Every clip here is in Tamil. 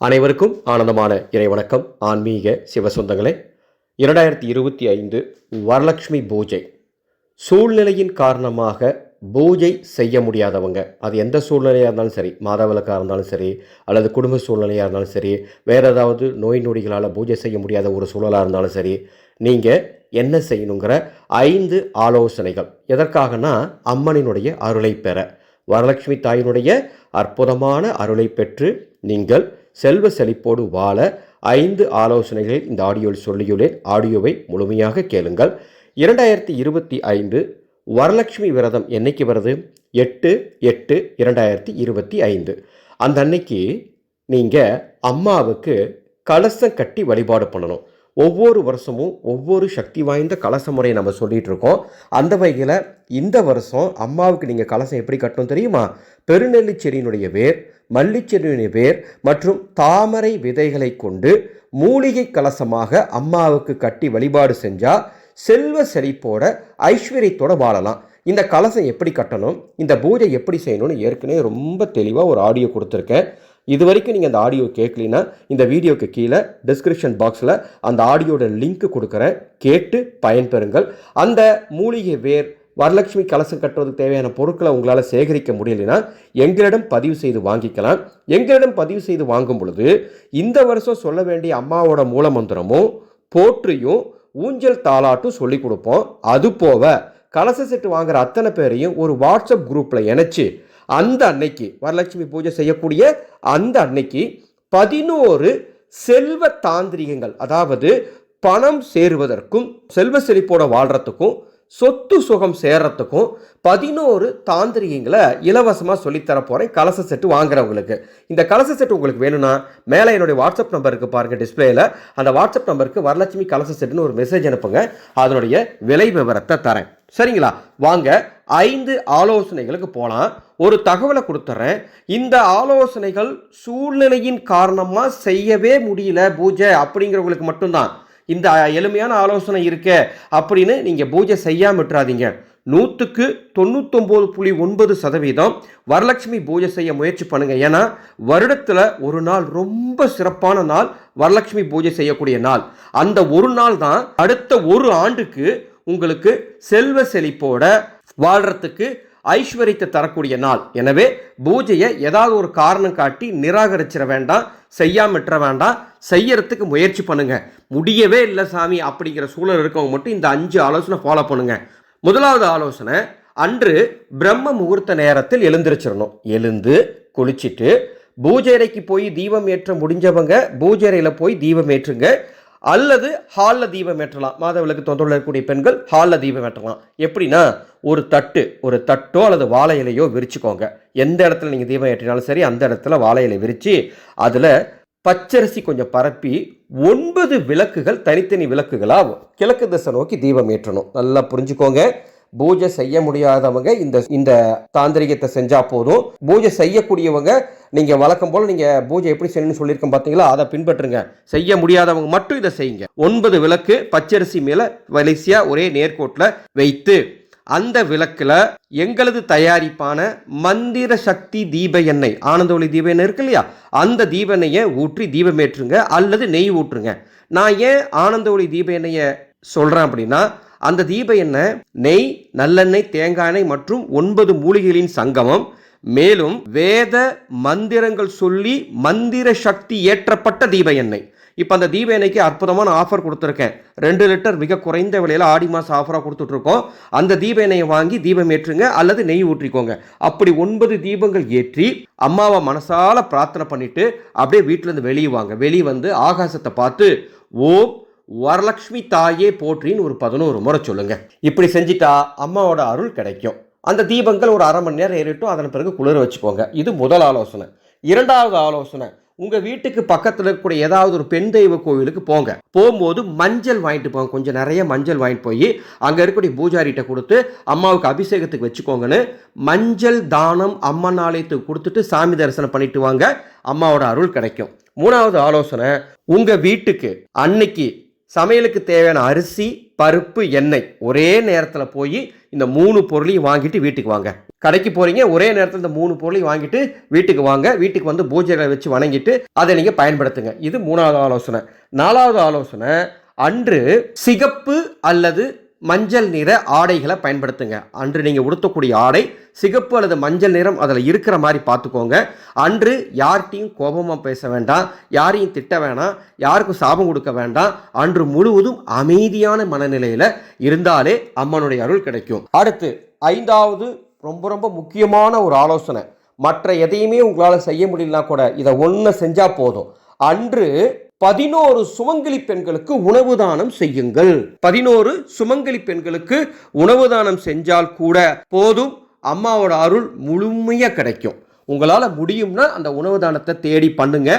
அனைவருக்கும் ஆனந்தமான இறைவணக்கம். ஆன்மீக சிவசொந்தங்களே இரண்டாயிரத்தி இருபத்தி ஐந்து வரலட்சுமி பூஜை. சூழ்நிலையின் காரணமாக பூஜை செய்ய முடியாதவங்க அது எந்த சூழ்நிலையாக இருந்தாலும் சரி மாதவிளக்காக இருந்தாலும் சரி அல்லது குடும்ப சூழ்நிலையாக இருந்தாலும் சரி வேறு ஏதாவது நோய் நொடிகளால் பூஜை செய்ய முடியாத ஒரு சூழலாக இருந்தாலும் சரி நீங்கள் என்ன செய்யணுங்கிற ஐந்து ஆலோசனைகள். எதற்காகனா அம்மனினுடைய அருளை பெற. வரலட்சுமி தாயினுடைய அற்புதமான அருளை பெற்று நீங்கள் செல்வ செழிப்போடு வாழ ஐந்து ஆலோசனைகளை இந்த ஆடியோவில் சொல்லியுள்ளேன். ஆடியோவை முழுமையாக கேளுங்கள். இரண்டாயிரத்தி இருபத்தி ஐந்து வரலட்சுமி விரதம் என்னைக்கு வருது? எட்டு எட்டு இரண்டாயிரத்தி இருபத்தி ஐந்து. அந்த அன்னைக்கு நீங்கள் அம்மாவுக்கு கலசம் கட்டி வழிபாடு பண்ணணும். ஒவ்வொரு வருஷமும் ஒவ்வொரு சக்தி வாய்ந்த கலச முறையை நம்ம சொல்லிகிட்டு இருக்கோம். அந்த வகையில் இந்த வருஷம் அம்மாவுக்கு நீங்கள் கலசம் எப்படி கட்டணும் தெரியுமா? பெருநெல்லி செடியினுடைய வேர் மல்லிச்செடியினுடைய வேர் மற்றும் தாமரை விதைகளை கொண்டு மூலிகை கலசமாக அம்மாவுக்கு கட்டி வழிபாடு செஞ்சால் செல்வ செழிப்போட ஐஸ்வர்யத்தோட வாழலாம். இந்த கலசம் எப்படி கட்டணும்? இந்த பூஜை எப்படி செய்யணும்னு ஏற்கனவே ரொம்ப தெளிவாக ஒரு ஆடியோ கொடுத்துருக்கேன். இது வரைக்கும் நீங்கள் அந்த ஆடியோ கேட்கலினா இந்த வீடியோக்கு கீழே டிஸ்கிரிப்ஷன் பாக்ஸில் அந்த ஆடியோட லிங்க் கொடுக்குறேன். கேட்டு பயன்பெறுங்கள். அந்த மூலிகை வேர் வரலட்சுமி கலசம் கட்டுறதுக்கு தேவையான பொருட்களை உங்களால் சேகரிக்க முடியலைன்னா எங்களிடம் பதிவு செய்து வாங்கிக்கலாம். எங்களிடம் பதிவு செய்து வாங்கும் பொழுது இந்த வருஷம் சொல்ல வேண்டிய அம்மாவோட மூலமந்திரமும் போற்றியும் ஊஞ்சல் தாளாட்டும் சொல்லி கொடுப்போம். அது போக கலச செட்டு வாங்குற அத்தனை பேரையும் ஒரு வாட்ஸ்அப் குரூப்பில் இணைச்சி அந்த அன்னைக்கு வரலட்சுமி பூஜை செய்யக்கூடிய அந்த அன்னைக்கு பதினோரு செல்வ தாந்திரிகங்கள் அதாவது பணம் சேருவதற்கும் செல்வ செழிப்போட வாழ்கிறதுக்கும் சொத்து சுகம் சேர்றதுக்கும் பதினோரு தாந்திரிகங்களை இலவசமாக சொல்லித்தர போகிறேன் கலச செட்டு வாங்குறவங்களுக்கு. இந்த கலச செட்டு உங்களுக்கு வேணும்னா மேலே என்னுடைய வாட்ஸ்அப் நம்பருக்கு பாருங்கள் டிஸ்பிளேயில் அந்த வாட்ஸ்அப் நம்பருக்கு வரலட்சுமி கலச செட்டுன்னு ஒரு மெசேஜ் அனுப்புங்க அதனுடைய விலை விவரத்தை தரேன். சரிங்களா? வாங்க ஐந்து ஆலோசனைகளுக்கு போகலாம் ஒரு தகவலை கொடுத்துட்றேன் இந்த ஆலோசனைகள் சூழ்நிலையின் காரணமாக செய்யவே முடியல பூஜை அப்படிங்கிறவங்களுக்கு மட்டும்தான். இந்த எளிமையான ஆலோசனை இருக்கே அப்படின்னு நீங்கள் பூஜை செய்யாம விட்டுறாதீங்க. நூற்றுக்கு தொண்ணூத்தொம்பது புள்ளி ஒன்பது சதவீதம் வரலட்சுமி பூஜை செய்ய முயற்சி பண்ணுங்க. ஏன்னா வருடத்தில் ஒரு நாள் ரொம்ப சிறப்பான நாள் வரலட்சுமி பூஜை செய்யக்கூடிய நாள். அந்த ஒரு நாள் தான் அடுத்த ஒரு ஆண்டுக்கு உங்களுக்கு செல்வ செழிப்போட வாழ்கிறதுக்கு ஐஸ்வர்யத்தை தரக்கூடிய நாள். எனவே பூஜையை ஏதாவது ஒரு காரணம் காட்டி நிராகரிச்சிட வேண்டாம் செய்யாம வேண்டாம் செய்யறதுக்கு முயற்சி பண்ணுங்க. முடியவே இல்லை சாமி அப்படிங்கிற சூழல் இருக்கவங்க மட்டும் இந்த அஞ்சு ஆலோசனை ஃபாலோ பண்ணுங்க. முதலாவது ஆலோசனை அன்று பிரம்ம முகூர்த்த நேரத்தில் எழுந்திருச்சிடணும் எழுந்து குளிச்சுட்டு பூஜை அறைக்கு போய் தீபம் ஏற்ற முடிஞ்சவங்க பூஜை அறையில் போய் தீபம் ஏற்றுங்க. அல்லது ஹாலில் தீபம் ஏற்றலாம். மாதவிளக்கு தொந்தரவில் இருக்கக்கூடிய பெண்கள் ஹாலில் தீபம் ஏற்றலாம். எப்படின்னா ஒரு தட்டு ஒரு தட்டோ அல்லது வாழை இலையோ விரிச்சுக்கோங்க. எந்த இடத்துல நீங்கள் தீபம் ஏற்றினாலும் சரி அந்த இடத்துல வாழை இலை விரித்து அதில் பச்சரிசி கொஞ்சம் பரப்பி ஒன்பது விளக்குகள் தனித்தனி விளக்குகளாக கிழக்கு திசை நோக்கி தீபம் ஏற்றணும். நல்லா புரிஞ்சுக்கோங்க. பூஜை செய்ய முடியாதவங்க இந்த இந்த தாந்திரிகத்தை செஞ்சா போதும். பூஜை செய்யக்கூடியவங்க நீங்க வழக்கம் போல நீங்க பூஜை எப்படி செய்யணும்னு சொல்லியிருக்கோம் பார்த்தீங்களா அதை பின்பற்றுங்க. செய்ய முடியாதவங்க மட்டும் இதை செய்யுங்க. ஒன்பது விளக்கு பச்சரிசி மேல வரிசையா ஒரே நேர்கோட்டில் வைத்து அந்த விளக்கில் எங்களது தயாரிப்பான மந்திர சக்தி தீப எண்ணெய் ஆனந்த ஒளி தீப எண்ணெய் இருக்கு இல்லையா? அந்த தீப எண்ணெயை ஊற்றி தீபமேற்றுங்க அல்லது நெய் ஊற்றுங்க. நான் ஏன் ஆனந்த ஒளி தீப எண்ணெயை சொல்கிறேன் அப்படின்னா அந்த தீப எண்ணெய் நெய் நல்லெண்ணெய் தேங்காய் எண்ணெய் மற்றும் ஒன்பது மூலிகைகளின் சங்கமம். மேலும் வேத மந்திரங்கள் சொல்லி மந்திர சக்தி ஏற்றப்பட்ட தீப எண்ணெய். இப்போ அந்த தீப எண்ணெய்க்கு அற்புதமான ஆஃபர் கொடுத்துருக்கேன். ரெண்டு லிட்டர் மிக குறைந்த விலையில் ஆடி மாதம் ஆஃபராக கொடுத்துட்ருக்கோம். அந்த தீப எண்ணெயை வாங்கி தீபம் ஏற்றுங்க அல்லது நெய் ஊற்றிக்கோங்க. அப்படி ஒன்பது தீபங்கள் ஏற்றி அம்மாவை மனசால பிரார்த்தனை பண்ணிவிட்டு அப்படியே வீட்டிலேருந்து வெளியே வாங்க. வெளியே வந்து ஆகாசத்தை பார்த்து ஓம் வரலட்சுமி தாயே போற்றின்னு ஒரு பதினோரு முறை சொல்லுங்க. இப்படி செஞ்சிட்டா அம்மாவோட அருள் கிடைக்கும். அந்த தீபங்கள் ஒரு அரை மணி நேரம் ஏறிட்டும் அதன் பிறகு குளிர வச்சுக்கோங்க. இது முதல் ஆலோசனை. இரண்டாவது ஆலோசனை உங்கள் வீட்டுக்கு பக்கத்தில் இருக்கக்கூடிய ஏதாவது ஒரு பெண் தெய்வ கோவிலுக்கு போங்க. போகும்போது மஞ்சள் வாங்கிட்டு போங்க. கொஞ்சம் நிறைய மஞ்சள் வாங்கிட்டு போய் அங்கே இருக்கக்கூடிய பூஜாரிகிட்ட கொடுத்து அம்மாவுக்கு அபிஷேகத்துக்கு வச்சுக்கோங்கன்னு மஞ்சள் தானம் அம்மன் ஆலயத்துக்கு கொடுத்துட்டு சாமி தரிசனம் பண்ணிட்டு வாங்க. அம்மாவோட அருள் கிடைக்கும். மூணாவது ஆலோசனை உங்கள் வீட்டுக்கு அன்னைக்கு சமையலுக்கு தேவையான அரிசி பருப்பு எண்ணெய் ஒரே நேரத்தில் போய் இந்த மூணு பொருளையும் வாங்கிட்டு வீட்டுக்கு வாங்க. கடைக்கு போகிறீங்க ஒரே நேரத்தில் இந்த மூணு பொருளையும் வாங்கிட்டு வீட்டுக்கு வாங்க. வீட்டுக்கு வந்து பூஜைகளை வச்சு வணங்கிட்டு அதை நீங்கள் பயன்படுத்துங்க. இது மூணாவது ஆலோசனை. நாலாவது ஆலோசனை அன்று சிகப்பு அல்லது மஞ்சள் நிற ஆடைகளை பயன்படுத்துங்க. அன்று நீங்கள் உடுத்தக்கூடிய ஆடை சிகப்பு அல்லது மஞ்சள் நிறம் அதில் இருக்கிற மாதிரி பார்த்துக்கோங்க. அன்று யார்கிட்டையும் கோபமாக பேச வேண்டாம். யாரையும் திட்ட வேணாம். யாருக்கும் சாபம் கொடுக்க வேண்டாம். அன்று முழுவதும் அமைதியான மனநிலையில் இருந்தாலே அம்மனுடைய அருள் கிடைக்கும். அடுத்து ஐந்தாவது ரொம்ப ரொம்ப முக்கியமான ஒரு ஆலோசனை. மற்ற எதையுமே உங்களால் செய்ய முடியலனா கூட இதை ஒன்று செஞ்சால் போதும். அன்று பதினோரு சுமங்கலி பெண்களுக்கு உணவு தானம் செய்யுங்கள். பதினோரு சுமங்கலி பெண்களுக்கு உணவு தானம் செஞ்சால் கூட போதும். அம்மாவோட அருள் முழுமையாக கிடைக்கும். உங்களால் முடியும்னா அந்த உணவு தானத்தை தேடி பண்ணுங்க.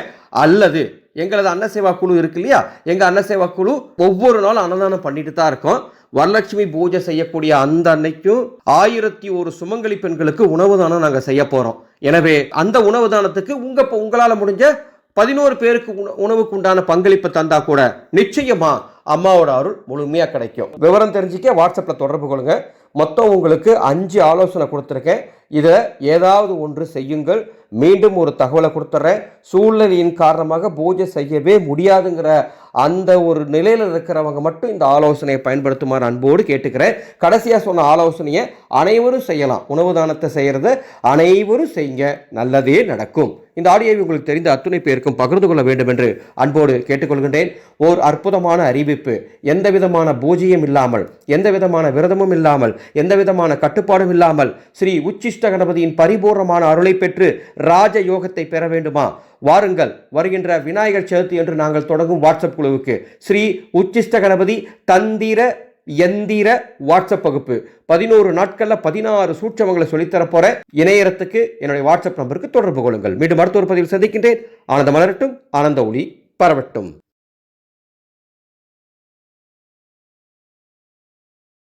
அல்லது எங்களது அன்னசேவா குழு இருக்கு இல்லையா? எங்கள் அன்னசேவா குழு ஒவ்வொரு நாளும் அன்னதானம் பண்ணிட்டு தான் இருக்கோம். வரலட்சுமி பூஜை செய்யக்கூடிய அந்த அன்னைக்கும் ஆயிரத்தி ஒரு சுமங்கலி பெண்களுக்கு உணவு தானம் நாங்கள் செய்ய போகிறோம் எனவே அந்த உணவு தானத்துக்கு உங்கள் உங்களால் முடிஞ்ச பதினோரு பேருக்கு உணவுக்கு உண்டான பங்களிப்பு தந்தா கூட நிச்சயமா அம்மாவோட அருள் முழுமையா கிடைக்கும். விவரம் தெரிஞ்சுக்க வாட்ஸ்அப்ல தொடர்பு கொள்ளுங்க. மொத்தம் உங்களுக்கு அஞ்சு ஆலோசனை கொடுத்துருக்கேன். இதை ஏதாவது ஒன்று செய்யுங்கள். மீண்டும் ஒரு தகவலை கொடுத்துட்றேன். சூழ்நிலையின் காரணமாக பூஜை செய்யவே முடியாதுங்கிற அந்த ஒரு நிலையில் இருக்கிறவங்க மட்டும் இந்த ஆலோசனையை பயன்படுத்துமாறு அன்போடு கேட்டுக்கிறேன். கடைசியாக சொன்ன ஆலோசனையை அனைவரும் செய்யலாம். உணவு தானத்தை செய்கிறத அனைவரும் செய்யுங்க. நல்லதே நடக்கும். இந்த ஆடியோவை உங்களுக்கு தெரிந்த அத்துணை பேருக்கும் பகிர்ந்து கொள்ள வேண்டும் என்று அன்போடு கேட்டுக்கொள்கின்றேன். ஓர் அற்புதமான அறிவிப்பு. எந்த விதமான பூஜையும் இல்லாமல் எந்த விதமான விரதமும் இல்லாமல் எந்த விதமான கட்டுப்பாடும் இல்லாமல் ஸ்ரீ உச்சிஷ்ட கணபதியின் பரிபூர்ணமான அருளை பெற்று ராஜ யோகத்தை பெற வேண்டுமா? வாருங்கள் வருகின்ற விநாயகர் சதுர்த்தி என்று நாங்கள் தொடங்கும் வாட்ஸ்அப் குழுவுக்கு. ஸ்ரீ உச்சிஷ்ட கணபதி தந்திர எந்திர வாட்ஸ்அப் வகுப்பு. பதினோரு நாட்களில் பதினாறு சூட்சமங்களை சொல்லித்தரப் போறேன் இணையறத்துக்கு என்னுடைய வாட்ஸ்அப் நம்பருக்கு தொடர்பு கொள்ளுங்கள். மீண்டும் மருத்துவ பதிவில் சந்திக்கின்றேன். ஆனந்த மலரட்டும் ஆனந்த ஒளி பரவட்டும்.